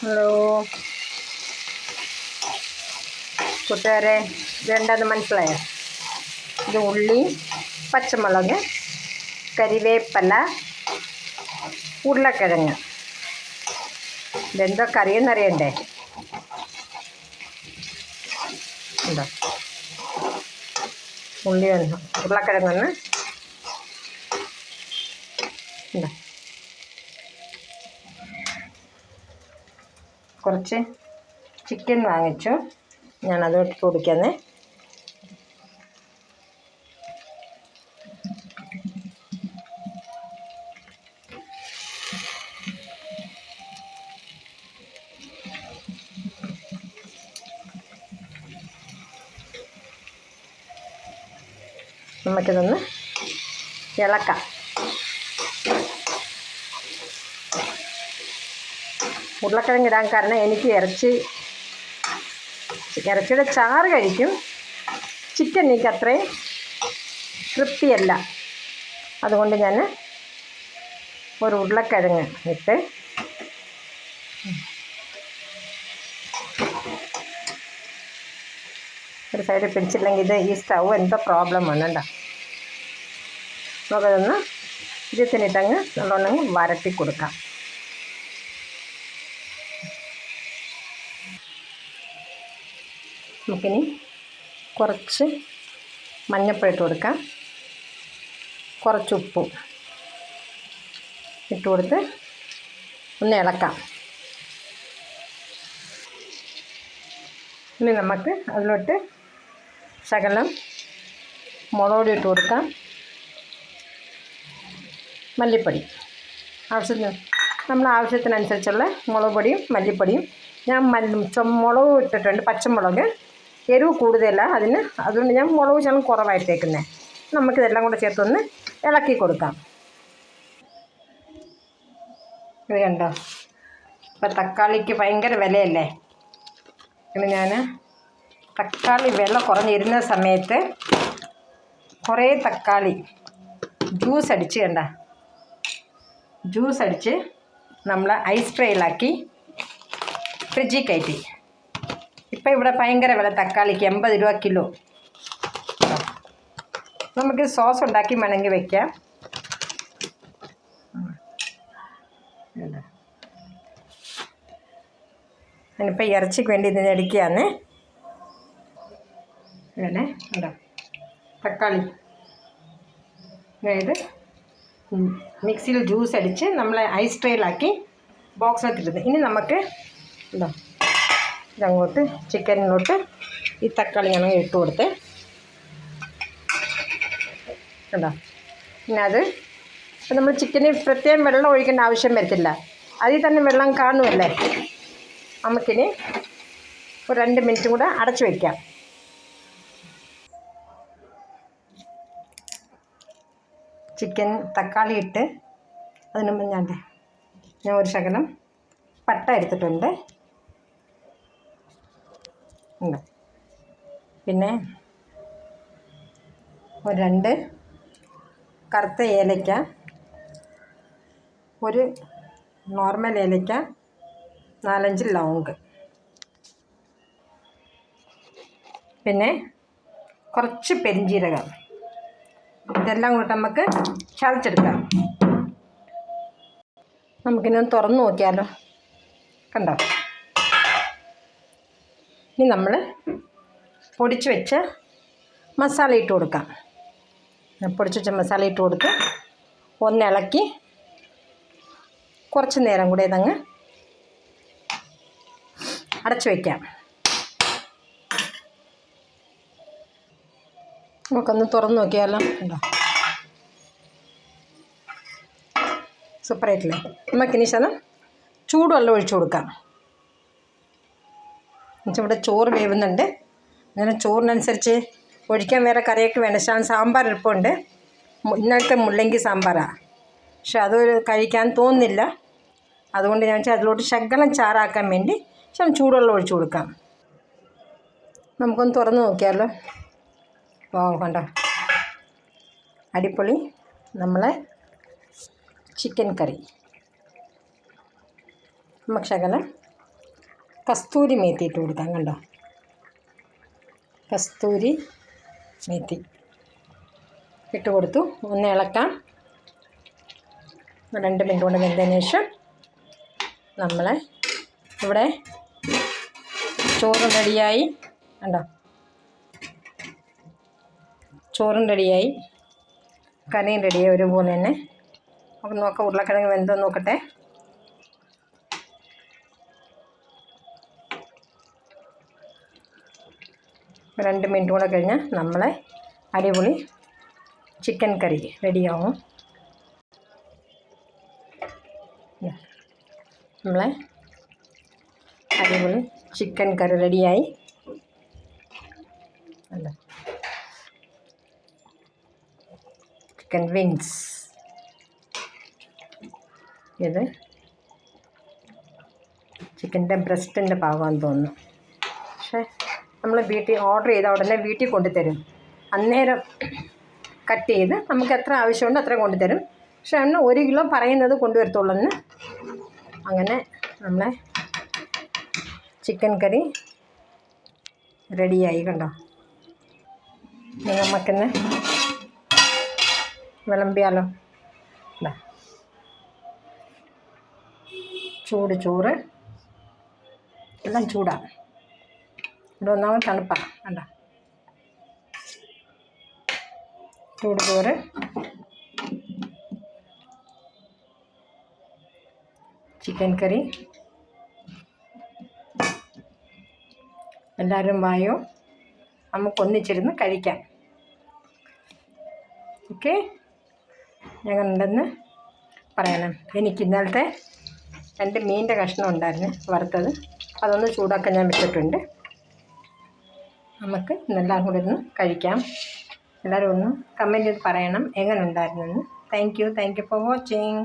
Hello കൂട്ടുകാരെ ഇതെന്താന്ന് മനസ്സിലായോ ഇത് ഉള്ളി പച്ചമുളക് കരിവേപ്പല ഉരുളക്കിഴങ്ങ് ഇതെന്തോ കറിയെന്നറിയണ്ടേ ഉണ്ടോ ഉള്ളി ഒന്ന് ഉരുളക്കിഴങ്ങൊന്ന് ഉണ്ടോ കുറച്ച് ചിക്കൻ വാങ്ങിച്ചു. ഞാനത് ഇട്ട് കൊടുക്കുന്നേ നമുക്കിതൊന്ന് ഇളക്കാം. ഉരുളക്കിഴങ്ങ് ഇടാൻ കാരണം എനിക്ക് ഇറച്ചി ഇറച്ചിയുടെ ചാറ് കഴിക്കും. ചിക്കൻ എനിക്ക് അത്രയും തൃപ്തിയല്ല. അതുകൊണ്ട് ഞാൻ ഒരു ഉരുളക്കിഴങ്ങ് ഇട്ട് ഒരു സൈഡിൽ പിടിച്ചില്ലെങ്കിൽ ഇത് ഈ സ്റ്റൗ എന്തോ പ്രോബ്ലം വന്നണ്ട നമുക്കതൊന്ന് ഇതിൽ തന്നെ ഇട്ടങ്ങ് നല്ലോണം വരട്ടി കൊടുക്കാം. നമുക്കിനി കുറച്ച് മഞ്ഞപ്പൊടി ഇട്ട് കൊടുക്കാം. കുറച്ച് ഇട്ട് കൊടുത്ത് ഒന്ന് ഇളക്കാം. ഇനി നമുക്ക് അതിലോട്ട് ശകലം മുളക് പൊടി ഇട്ട് കൊടുക്കാം. മല്ലിപ്പൊടി. ആവശ്യത്തിന് നമ്മൾ ആവശ്യത്തിനനുസരിച്ചുള്ള മുളക് പൊടിയും മല്ലിപ്പൊടിയും ഞാൻ മല്ലി മുളക് ഇട്ടിട്ടുണ്ട് പച്ചമുളക്. എരിവ് കൂടുതലാണ് അതിന്. അതുകൊണ്ട് ഞാൻ മുളക് ശകലം കുറവായിട്ടേക്കുന്നത് നമുക്കിതെല്ലാം കൂടെ ചേർത്തൊന്ന് ഇളക്കി കൊടുക്കാം. ഇത് കണ്ടോ? ഇപ്പം തക്കാളിക്ക് ഭയങ്കര വിലയല്ലേ? പിന്നെ ഞാൻ തക്കാളി വില കുറഞ്ഞിരുന്ന സമയത്ത് കുറേ തക്കാളി ജ്യൂസ് അടിച്ച് കണ്ട. ജ്യൂസ് അടിച്ച് നമ്മൾ ഐസ് ട്രേയിലാക്കി ഫ്രിഡ്ജിൽ കയറ്റി. ഇപ്പം ഇവിടെ ഭയങ്കര വില തക്കാളിക്ക് എൺപത് രൂപ കിലോ. നമുക്ക് സോസ് ഉണ്ടാക്കി വേണമെങ്കിൽ വെക്കാം. ഞാനിപ്പോൾ ഇറച്ചിക്ക് വേണ്ടി ഇത് അടിക്കുകയാണ് അങ്ങനെ തക്കാളി. അതായത് മിക്സിയിൽ ജ്യൂസ് അടിച്ച് നമ്മൾ ഐസ് ട്രേയിലാക്കി ബോക്സിനകത്തിരുന്ന് ഇനി നമുക്ക് ഉണ്ടോ ഇതങ്ങോട്ട് ചിക്കനിലോട്ട് ഈ തക്കാളി ഞാൻ ഇട്ട് കൊടുത്ത്. കേട്ടോ പിന്നെ അത് ഇപ്പം നമ്മൾ ചിക്കന് പ്രത്യേകം വെള്ളം ഒഴിക്കേണ്ട ആവശ്യം വരത്തില്ല. അതിൽ തന്നെ വെള്ളം കാണുമല്ലേ? നമുക്കിനി ഒരു രണ്ട് മിനിറ്റ് കൂടെ അടച്ചു വയ്ക്കാം ചിക്കൻ തക്കാളി ഇട്ട് അതിന് ഞാൻ ഞാൻ ഒരു ശകലം പട്ട എടുത്തിട്ടുണ്ട്. ഉണ്ട്. പിന്നെ ഒരു രണ്ട് കറുത്ത ഏലയ്ക്ക ഒരു നോർമൽ ഏലയ്ക്ക നാലഞ്ച് ലവങ്ക് പിന്നെ കുറച്ച് പെരിഞ്ചീരകം. ഇതെല്ലാം കൂടെ നമുക്ക് ചതച്ചെടുക്കാം. നമുക്കിന്ന് തുറന്ന് നോക്കിയാലോ. കണ്ടോ? ഇനി നമ്മൾ പൊടിച്ച് വെച്ച മസാല ഇട്ട് കൊടുക്കാം. പൊടിച്ച് വെച്ച മസാല ഇട്ട് കൊടുത്ത് ഒന്ന് ഇളക്കി കുറച്ച് നേരം കൂടെ ഇതങ്ങ് അടച്ചു വയ്ക്കാം നമുക്കൊന്ന് തുറന്ന് നോക്കിയാലോ? ഉണ്ടോ സൂപ്പറായിട്ടില്ലേ? നമുക്കിനി ശതം ചൂടുവെള്ളം ഒഴിച്ചു കൊടുക്കാം. ഇവിടെ ചോറ് വേവുന്നുണ്ട്. അങ്ങനെ ചോറിനനുസരിച്ച് ഒഴിക്കാൻ വേറെ കറിയൊക്കെ വേണ്ട. പക്ഷേ സാമ്പാർ ഇന്നത്തെ ഇന്നലത്തെ മുള്ളങ്കി സാമ്പാറാണ് പക്ഷെ അത് കഴിക്കാൻ തോന്നുന്നില്ല. അതുകൊണ്ട് ഞാൻ വെച്ചാൽ അതിലോട്ട് ശകലം ചാറാക്കാൻ വേണ്ടി ശകലം ചൂടുവെള്ളം ഒഴിച്ചു കൊടുക്കാം. നമുക്കൊന്ന് തുറന്ന് നോക്കിയാലോ? വാ കണ്ടോ? അടിപൊളി നമ്മളെ ചിക്കൻ കറി. നമുക്ക് ശകലം കസ്തൂരി മേത്തി ഇട്ട് കൊടുക്കാം കണ്ടോ? കസ്തൂരി മേത്തി ഇട്ട് കൊടുത്തു. ഒന്ന് ഇളക്കാം. രണ്ട് മിനിറ്റ് കൊണ്ട് വെന്തതിന് ശേഷം നമ്മൾ ഇവിടെ ചോറ് റെഡിയായി. കണ്ടോ? ചോറും റെഡിയായി. കറിയും റെഡിയായി ഒരുപോലെ തന്നെ. നമുക്ക് നോക്കാം ഉരുളക്കിഴങ്ങ് വെന്തോ നോക്കട്ടെ. രണ്ട് മിനിറ്റ് കൂടെ കഴിഞ്ഞാൽ നമ്മളെ അടിപൊളി ചിക്കൻ കറി റെഡിയാവും നമ്മളെ അടിപൊളി ചിക്കൻ കറി റെഡിയായി ചിക്കൻ വിങ്സ് ഇത് ചിക്കന്റെ ബ്രസ്റ്റിന്റെ ഭാഗമാണെന്ന് തോന്നുന്നു. നമ്മൾ വീട്ടിൽ ഓർഡർ ചെയ്ത ഉടനെ വീട്ടിൽ കൊണ്ടുതരും. അന്നേരം കട്ട് ചെയ്ത് നമുക്ക് എത്ര ആവശ്യമുണ്ട് അത്ര കൊണ്ടുതരും. പക്ഷെ അന്ന് ഒരു കിലോ പറയുന്നത് കൊണ്ടുവരത്തുള്ളൂ അങ്ങനെ നമ്മളെ ചിക്കൻ കറി റെഡിയായി കണ്ടോ? നമുക്കിന്ന് വിളമ്പിയാലോ? ചൂട് ചോറ് എല്ലാം ചൂടാണ് ഇവിടെ ഒന്നാമത് തണുപ്പാണ് കണ്ട? ചൂട് ചോറ് ചിക്കൻ കറി. എല്ലാവരും വായോ? നമുക്കൊന്നിച്ചിരുന്ന് കഴിക്കാം. ഓക്കെ? ഞങ്ങളുണ്ടെന്ന് പറയണം. എനിക്ക് ഇന്നലത്തെ രണ്ട് മീനിന്റെ കഷ്ണം ഉണ്ടായിരുന്നു വറുത്തത്. അതൊന്ന് ചൂടാക്കാൻ ഞാൻ വെച്ചിട്ടുണ്ട്. നമുക്ക് ഇന്നെല്ലാം കൂടെ ഒന്ന് കഴിക്കാം. എല്ലാവരും ഒന്ന് കമന്റ് ചെയ്ത് പറയണം. എങ്ങനെ ഉണ്ടായിരുന്നെന്ന് thank you thank you for watching